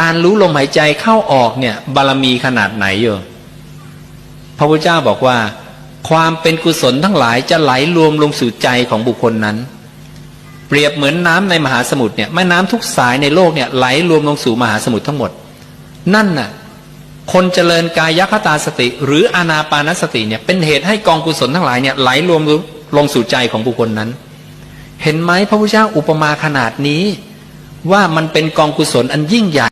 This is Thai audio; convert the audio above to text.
การรู้ลมหายใจเข้าออกเนี่ย บารมีขนาดไหนโย่พระพุทธเจ้าบอกว่า ความเป็นกุศลทั้งหลายจะไหลรวมลงสู่ใจของบุคคลนั้น เปรียบเหมือนน้ำในมหาสมุทรเนี่ยแม่น้ำทุกสายในโลกเนี่ยไหลรวมลงสู่มหาสมุทรทั้งหมด นั่นน่ะคนเจริญกายคตาสติ หรืออานาปานสติเนี่ยเป็นเหตุให้กองกุศลทั้งหลายเนี่ยไหลรวมลงสู่ใจของบุคคลนั้น เห็นไหมพระพุทธเจ้าอุปมาขนาดนี้ ว่ามันเป็นกองกุศลอันยิ่งใหญ่